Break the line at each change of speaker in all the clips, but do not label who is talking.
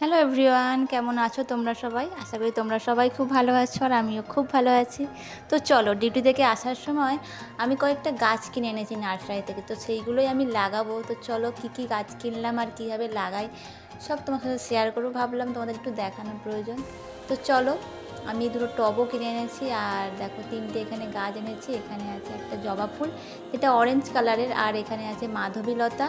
Hello everyone কেমন আছো তোমরা সবাই? আশা করি তোমরা সবাই খুব ভালো আছো আর আমিও খুব ভালো আছি। তো চলো, ডিউটি থেকে আসার সময় আমি কয়েকটা গাছ কিনে এনেছি নার্সারি থেকে। তো সেইগুলোই আমি লাগাবো। তো চলো, কি কি গাছ কিনলাম আর কীভাবে লাগাই, সব তোমার সাথে শেয়ার করব। ভাবলাম তোমাদের একটু দেখানোর প্রয়োজন। তো চলো আমি দুটো টবও কিনে এনেছি, আর দেখো তিনটে এখানে গাছ এনেছি, এখানে আছে একটা জবা ফুল এটা অরেঞ্জ কালারের আর এখানে আছে মাধবীলতা,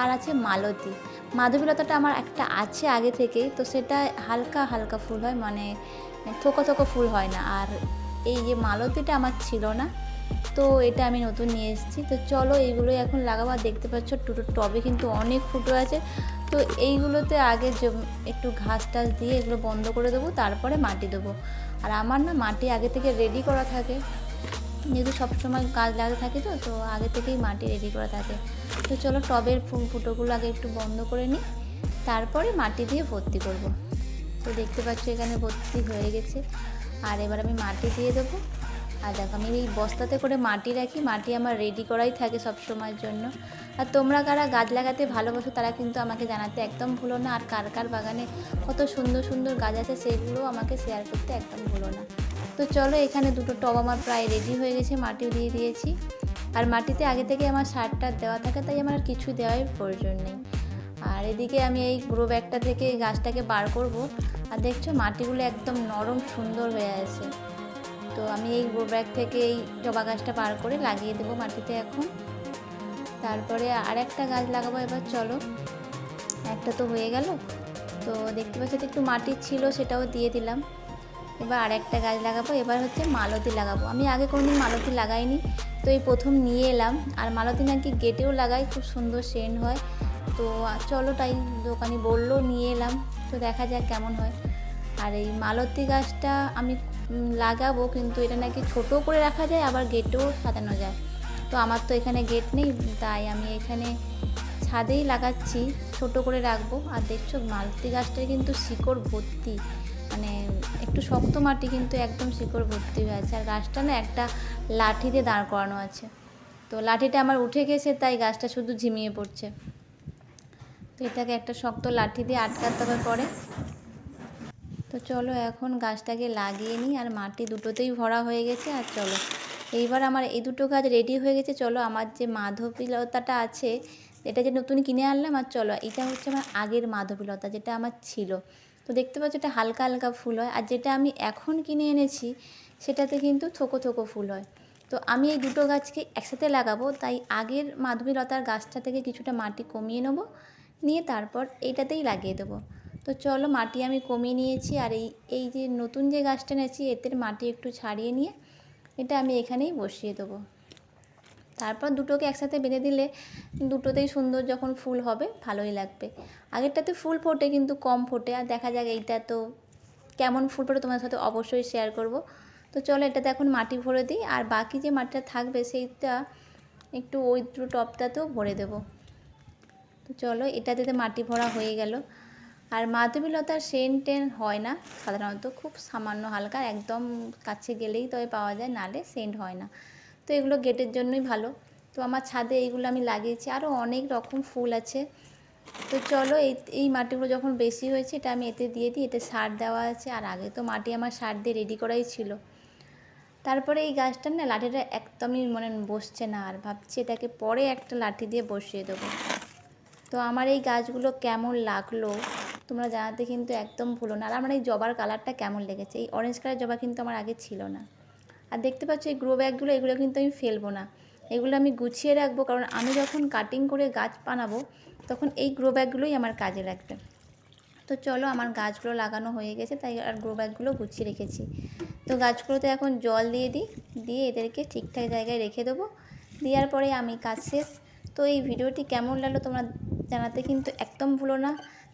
আর আছে মালতী। মাধবীলতাটা আমার একটা আছে আগে থেকেই, তো সেটা হালকা হালকা ফুল হয় মানে থোকা থোকা ফুল হয় না, আর এই যে মালতীটা আমার ছিল না, তো এটা আমি নতুন নিয়ে এসেছি, তো চলো এইগুলোই এখন লাগাবো দেখতে পাচ্ছ টুটো টবে কিন্তু অনেক ফুটো আছে তো এইগুলোতে আগে একটু ঘাস টাস দিয়ে এগুলো বন্ধ করে দেবো, তারপরে মাটি দেবো। আর আমার না মাটি আগে থেকে রেডি করা থাকে। যেহেতু সবসময় গাছ লাগাতে থাকে তো তো আগে থেকেই মাটি রেডি করা থাকে। তো চলো টবের ফু- ফুটোগুলো আগে একটু বন্ধ করে নিই। তারপরে মাটি দিয়ে ভর্তি করব। তো দেখতে পাচ্ছ এখানে ভর্তি হয়ে গেছে। আর এবার আমি মাটি দিয়ে দেবো। আর দেখো, আমি এই বস্তাতে করে মাটি রাখি, মাটি আমার রেডি করাই থাকে সব সময়ের জন্য। আর তোমরা কারা গাছ লাগাতে ভালোবাসো, তারা কিন্তু আমাকে জানাতে একদম ভুলো না। আর কার কার বাগানে কত সুন্দর সুন্দর গাছ আছে, সেগুলো আমাকে শেয়ার করতে একদম ভুলো না। তো চলো, এখানে দুটো টব আমার প্রায় রেডি হয়ে গেছে মাটি দিয়ে দিয়েছি। আর মাটিতে আগে থেকে আমার সারটা দেওয়া থাকে, তাই আমার কিছু দেওয়ার প্রয়োজন নেই। আর এদিকে আমি এই গ্রো ব্যাগটা থেকে গাছটাকে বার করব। আর দেখছ, মাটিগুলো একদম নরম সুন্দর হয়ে আছে। তো আমি এই গ্রো ব্যাগ থেকে এই জবা গাছটা পার করে লাগিয়ে দেবো মাটিতে এখন। তারপরে আর একটা গাছ লাগাবো এবার, চলো। একটা তো হয়ে গেল। তো দেখতে পাচ্ছি একটু মাটি ছিল, সেটাও দিয়ে দিলাম। এবার আর একটা গাছ লাগাবো, এবার হচ্ছে মালতি লাগাবো। আমি আগে কোনোদিন মালতি লাগাইনি, তো এই প্রথম নিয়ে এলাম। আর মালতি নাকি গেটেও লাগাই, খুব সুন্দর সেন্ট হয়। তো চলো তাই দোকানি বলল, নিয়ে এলাম। তো দেখা যাক কেমন হয়। আর এই মালতী গাছটা আমি লাগাবো, কিন্তু এটা নাকি ছোটো করে রাখা যায়, আবার গেটেও সাজানো যায়। তো আমার তো এখানে গেট নেই, তাই আমি এখানে ছাদেই লাগাচ্ছি, ছোট করে রাখব। আর দেখছ, মালতি গাছটার কিন্তু শিকড় ভর্তি মানে একটু শক্ত মাটি কিন্তু একদম শিকড় ভর্তি হয়ে আছে। আর গাছটা না একটা লাঠি দিয়ে দাঁড় করানো আছে। তো লাঠিটা আমার উঠে গেছে, তাই গাছটা শুধু ঝিমিয়ে পড়ছে। তো এটাকে একটা শক্ত লাঠি দিয়ে আটকাতে হবে পরে। তো চলো এখন গাছটাকে লাগিয়ে নিই আর মাটি দুটোতেই ভরা হয়ে গেছে আর চলো। এইবার আমার এই দুটো গাছ রেডি হয়ে গেছে, চলো আমার যে মাধবীলতাটা আছে, এটা যে নতুন কিনে আনলাম আর চলো, এটা হচ্ছে আমার আগের মাধবীলতা যেটা আমার ছিল। তো দেখতে পাচ্ছ এটা হালকা হালকা ফুল হয় আর যেটা আমি এখন কিনে এনেছি, সেটাতে কিন্তু থোকো থোকো ফুল হয়। তো আমি এই দুটো গাছকে একসাথে লাগাবো, তাই আগের মাধবীলতার গাছটা থেকে কিছুটা মাটি কমিয়ে নেব, নিয়ে তারপর এইটাতেই লাগিয়ে দেবো। তো চলো মাটি আমি কমিয়ে নিয়েছি আর এই এই যে নতুন যে গাছটা নিয়েছি এতে মাটি একটু ছাড়িয়ে নিয়ে এটা আমি এখানেই বসিয়ে দেবো। তারপর দুটোকে একসাথে বেঁধে দিলে দুটোতেই সুন্দর যখন ফুল হবে, ভালোই লাগবে। আগেরটাতে ফুল ফোটে কিন্তু কম ফোটে, আর দেখা যাক এইটা তো কেমন ফুল ফোটে তোমার সাথে অবশ্যই শেয়ার করব। তো চলো এটাতে এখন মাটি ভরে দিই, আর বাকি যে মাটিটা থাকবে সেইটা একটু ওই দুটো টপটাতেও ভরে দেবো। তো চলো এটাতে মাটি ভরা হয়ে গেল। আর মাধবীলতার সেন টেন হয় না, সাধারণত খুব সামান্য হালকা, একদম কাছে গেলেই তবে পাওয়া যায়, নালে সেন্ট হয় না। তো এগুলো গেটের জন্যই ভালো। তো আমার ছাদে এইগুলো আমি লাগিয়েছি আরও অনেক রকম ফুল আছে। তো চলো এই এই মাটিগুলো যখন বেশি হয়েছে, এটা আমি এতে দিয়ে দিই, এতে সার দেওয়া আছে, আর আগে তো মাটি আমার সার দিয়ে রেডি করাই ছিল। তারপরে এই গাছটার না, লাঠিটা একদমই মানে বসছে না, আর ভাবছি এটাকে পরে একটা লাঠি দিয়ে বসিয়ে দেবো। তো আমার এই গাছগুলো কেমন লাগল তোমরা জানাতে কিন্তু একদম ভুলো না। আর আমার এই জবার কালারটা কেমন লেগেছে? এই অরেঞ্জ কালার জবা কিন্তু আমার আগে ছিল না। আর দেখতে পাচ্ছ, এই গ্রো ব্যাগগুলো এগুলো কিন্তু আমি ফেলব না। এগুলো আমি গুছিয়ে রাখব, কারণ আমি যখন কাটিং করে গাছ বানাবো, তখন এই গ্রো ব্যাগগুলোই আমার কাজে লাগবে। তো চলো, আমার গাছগুলো লাগানো হয়ে গেছে, তাই আর গ্রো ব্যাগগুলো গুছিয়ে রেখেছি। তো গাছগুলোতে এখন জল দিয়ে দিই, দিয়ে এদেরকে ঠিকঠাক জায়গায় রেখে দেবো। দেওয়ার পরে আমি কাজ শেষ। তো এই ভিডিওটি কেমন লাগল তোমরা জানাতে কিন্তু একদম ভুলো না।